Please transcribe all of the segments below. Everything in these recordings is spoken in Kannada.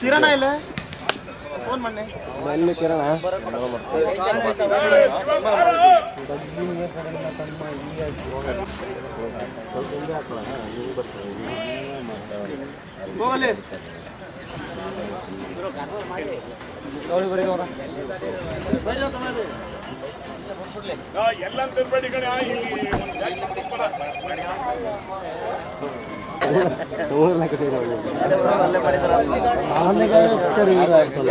ತಿರಣ ಇಲ್ಲ ಮಣ್ಣು ಕಿರಣ ಎಲ್ಲ ಕುಳ್ಳ.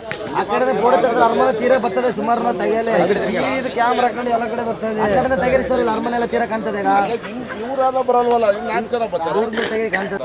ಆ ಕಡೆ ಬೋರ್ಡ್ ತೆಗೆದ್ರೆ ಅರಮನೆ ತೀರ ಬರ್ತದೆ ಸುಮಾರು ತೆಗಿಯಲೆ ಇದು ಕ್ಯಾಮ್ರಾ ಹಾಕೊಂಡು ಎಲ್ಲ ಕಡೆ ಬರ್ತದೆ ಆ ಕಡೆ ತೆಗಿರಿ ಅರಮನೆ ಎಲ್ಲ ತೀರ ಕಾಣ್ತದೆ ಈಗ ಇವರಾದ ಬರಲ್ವಲ್ಲ ನಾಲ್ಕು ಜನ ಬರ್ತಾರೆ ರೋಡ್ ತೆಗಿರಿ ಕಾಣ್ತದೆ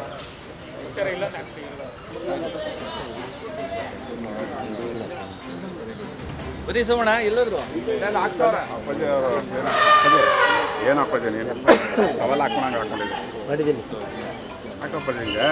ಪಡ್ಕೊಂಡಿದ್ದೀರಲ್ಲ ಬರೀ ಸೋಮಣ್ಣ ಎಲ್ಲೋದ್ರು ಅಪ್ಪಾಜಿ ಅವರು ಏನು ಅಪ್ಪಾಜಿ ನೀನು ಅವೆಲ್ಲ ಹಾಕೊಂಡಂಗೆ ಹಾಕೊಂಡಿದ್ದೆ ಮಾಡಿದ್ದೀನಿ ಹಾಕಪ್ಪಾಜಿ ಹಿಂಗೆ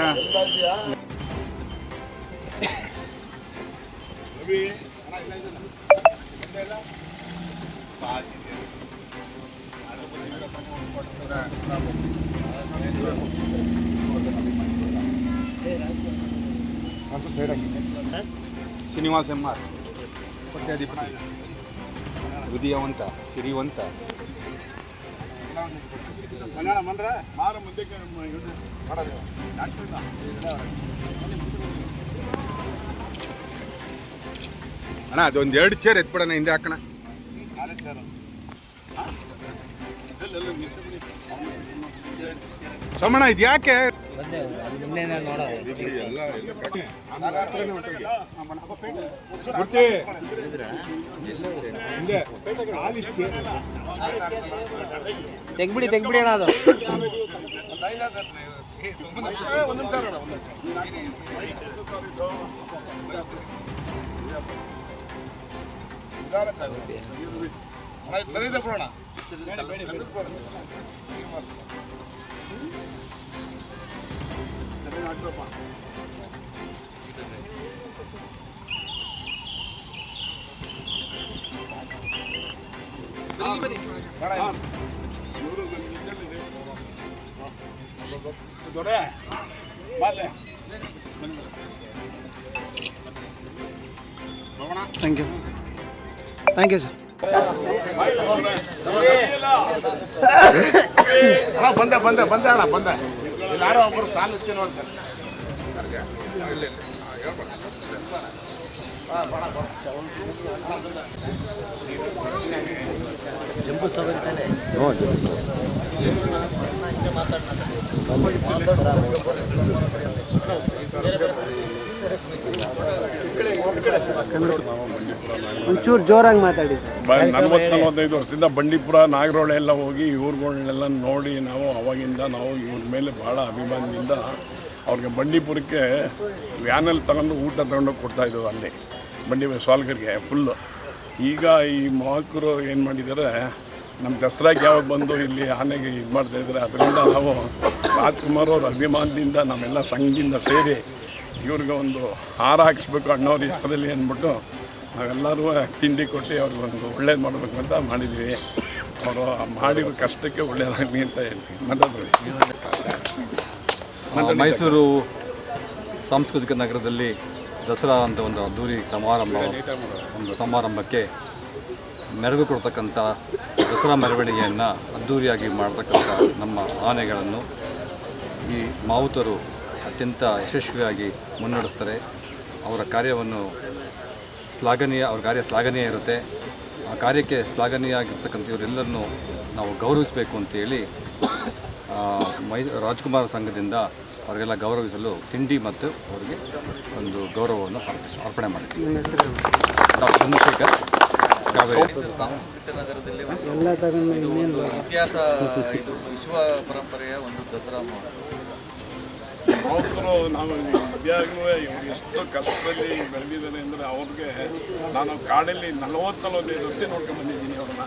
Srinivasa M R ಪಟ್ಟಾಧಿಪತಿ ಹೃದಯವಂತ ಸಿರಿವಂತ. ಅಣ್ಣ ಅದೊಂದು ಎರಡು ಚೇರ್ ಎತ್ಬಿಡೋಣ ಹಿಂದೆ ಹಾಕೋಣ. ಸೋಮಣ್ಣ ಇದು ಯಾಕೆ ತೆಗ್ಬಿಡಿ ಹಿಂದೆ ಅಣ್ಣ ಅದು ಸರಿ ತೆಗ್ಬಿಡಿ ಅಣ್ಣ ಅದು thank you thank you sir ಅಣ್ಣ ಬಂದೆ ಬಂದೆ ಬಂದೆ ಅಣ್ಣ ಬಂದೆ. ಯಾರೋ ಒಬ್ಬರು ಸಾಲು ಇರ್ತೀನೋ ಅಂತ. ಒಂಚೂರು ಜೋರಾಗಿ ಮಾತಾಡಿ ಸರ್. ನಲವತ್ತು ನಲವತ್ತೈದು ವರ್ಷದಿಂದ ಬಂಡೀಪುರ, ನಾಗರೋಳೆ ಎಲ್ಲ ಹೋಗಿ ಇವ್ರುಗಳನ್ನೆಲ್ಲ ನೋಡಿ ನಾವು ಅವಾಗಿಂದ ನಾವು ಇವ್ರ ಮೇಲೆ ಭಾಳ ಅಭಿಮಾನದಿಂದ ಅವ್ರಿಗೆ ಬಂಡೀಪುರಕ್ಕೆ ವ್ಯಾನಲ್ಲಿ ತಗೊಂಡು ಊಟ ತಗೊಂಡು ಕೊಡ್ತಾಯಿದ್ದೆವು ಅಲ್ಲಿ, ಬಂಡೀಪುರ ಸ್ವಾಲ್ಕರಿಗೆ ಫುಲ್ಲು ಈಗ ಈ ಮಹಾಕರು ಏನು ಮಾಡಿದ್ದಾರೆ ನಮ್ಮ ದಸರಾಗೆ ಯಾವಾಗ ಬಂದು ಇಲ್ಲಿ ಆನೆಗೆ ಇದು ಮಾಡ್ತಾಯಿದ್ದಾರೆ ಅದರಿಂದ ನಾವು ರಾಜ್ಕುಮಾರ್ ಅವ್ರ ಅಭಿಮಾನದಿಂದ ನಮ್ಮೆಲ್ಲ ಸಂಘದಿಂದ ಸೇರಿ ಇವ್ರಿಗೆ ಒಂದು ಹಾರ ಹಾಕ್ಸ್ಬೇಕು ಅಣ್ಣವ್ರ ಹೆಸರಲ್ಲಿ ಅಂದ್ಬಿಟ್ಟು ನಾವೆಲ್ಲರೂ ತಿಂಡಿ ಕೊಟ್ಟು ಅವ್ರಿಗೆ ಒಂದು ಒಳ್ಳೇದು ಮಾಡಬೇಕು ಅಂತ ಮಾಡಿದ್ವಿ. ಅವರು ಮಾಡಿರೋ ಕಷ್ಟಕ್ಕೆ ಒಳ್ಳೇದಾಗಲಿ ಅಂತ ಹೇಳ್ತೀವಿ. ಮಾತಾಡ್ರಿ ಮೈಸೂರು ಸಾಂಸ್ಕೃತಿಕ ನಗರದಲ್ಲಿ ದಸರಾ ಅಂತ ಒಂದು ಅದ್ದೂರಿ ಸಮಾರಂಭ, ಒಂದು ಸಮಾರಂಭಕ್ಕೆ ಮೆರಗು ಕೊಡ್ತಕ್ಕಂಥ ದಸರಾ ಮೆರವಣಿಗೆಯನ್ನು ಅದ್ಧೂರಿಯಾಗಿ ಮಾಡ್ತಕ್ಕಂಥ ನಮ್ಮ ಆನೆಗಳನ್ನು ಈ ಮಾವುತರು ಅತ್ಯಂತ ಯಶಸ್ವಿಯಾಗಿ ಮುನ್ನಡೆಸ್ತಾರೆ. ಅವರ ಕಾರ್ಯವನ್ನು ಶ್ಲಾಘನೀಯ ಅವ್ರ ಕಾರ್ಯ ಶ್ಲಾಘನೀಯ ಇರುತ್ತೆ. ಆ ಕಾರ್ಯಕ್ಕೆ ಶ್ಲಾಘನೀಯ ಆಗಿರ್ತಕ್ಕಂಥ ಇವರೆಲ್ಲರನ್ನು ನಾವು ಗೌರವಿಸಬೇಕು ಅಂತೇಳಿ ಆ, ಮೈ ರಾಜ್ಕುಮಾರ್ ಸಂಘದಿಂದ ಅವರಿಗೆಲ್ಲ ಗೌರವಿಸಲು ತಿಂಡಿ ಮತ್ತು ಅವರಿಗೆ ಒಂದು ಗೌರವವನ್ನು ಅರ್ಪಿಸ ಅರ್ಪಣೆ ಮಾಡಿದ್ದೀವಿ. ಡಾಕ್ಟರ್ ಚಂದ್ರಶೇಖರ್ ನಗರದಲ್ಲಿ ಇತಿಹಾಸ ಇದು ವಿಶ್ವ ಪರಂಪರೆಯ ಒಂದು ದಸರಾ ಮಹೋತ್ಸವ. ಅವತ್ತು ನಾವು ನಿಜವಾಗ್ಲೂ ಇವ್ರು ಎಷ್ಟು ಕಷ್ಟದಲ್ಲಿ ಬೆಳೆದಿದ್ದಾರೆ ಅಂದರೆ ಅವ್ರಿಗೆ ನಾನು ಕಾಡಲ್ಲಿ ನಲವತ್ತು ನಲವತ್ತೈದು ವರ್ಷ ನೋಡ್ಕೊಂಡು ಬಂದಿದ್ದೀನಿ ಅವ್ರನ್ನ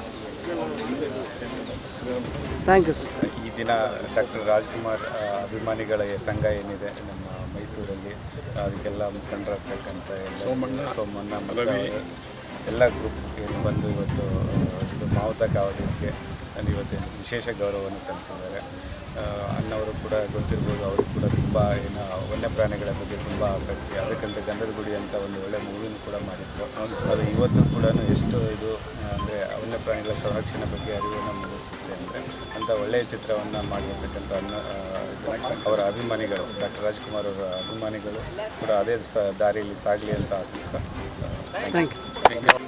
ಥ್ಯಾಂಕ್ ಯು ಸರ್ ಈ ದಿನ ಡಾಕ್ಟರ್ ರಾಜ್ಕುಮಾರ್ ಅಭಿಮಾನಿಗಳ ಸಂಘ ಏನಿದೆ ನಮ್ಮ ಮೈಸೂರಲ್ಲಿ ಅದಕ್ಕೆಲ್ಲ ಮುಖಂಡರಾಗ್ತಕ್ಕಂಥ ಸೋಮಣ್ಣ, ಸೋಮಣ್ಣ. ಎಲ್ಲ ಗ್ರೂಪ್ ಬಂದು ಇವತ್ತು ಇದು ಮಾವುತ ಕಾವಲಿಗೆ ಇವತ್ತು ವಿಶೇಷ ಗೌರವವನ್ನು ಸಲ್ಲಿಸಿದ್ದಾರೆ. ಅನ್ನವರು ಅಣ್ಣವರು ಕೂಡ ಗೊತ್ತಿರ್ಬೋದು ಅವರು ಕೂಡ ತುಂಬ ಏನು ವನ್ಯಪ್ರಾಣಿಗಳ ಬಗ್ಗೆ ತುಂಬ ಆಸಕ್ತಿ ಅದಕ್ಕಂತ ಗಂಧದ ಗುಡಿ ಅಂತ ಒಂದು ಒಳ್ಳೆ ಮೂವಿನೂ ಕೂಡ ಮಾಡಿದ್ರು. ಅದು ಇವತ್ತು ಕೂಡ ಎಷ್ಟು ಇದು ಅಂದರೆ ವನ್ಯಪ್ರಾಣಿಗಳ ಸಂರಕ್ಷಣೆ ಬಗ್ಗೆ ಅರಿವನ್ನು ಮೂಡಿಸುತ್ತೆ ಅಂದರೆ ಅಂತ ಒಳ್ಳೆಯ ಚಿತ್ರವನ್ನು ಮಾಡಿರ್ತಕ್ಕಂಥ ಅನ್ನ ಅವರ ಅಭಿಮಾನಿಗಳು ಡಾಕ್ಟರ್ ರಾಜ್ಕುಮಾರ್ ಅವರ ಅಭಿಮಾನಿಗಳು ಕೂಡ ಅದೇ ಸ ದಾರಿಯಲ್ಲಿ ಸಾಗಲಿ ಅಂತ ಆಸಿಸ್ತಾರೆ ಥ್ಯಾಂಕ್ ಯು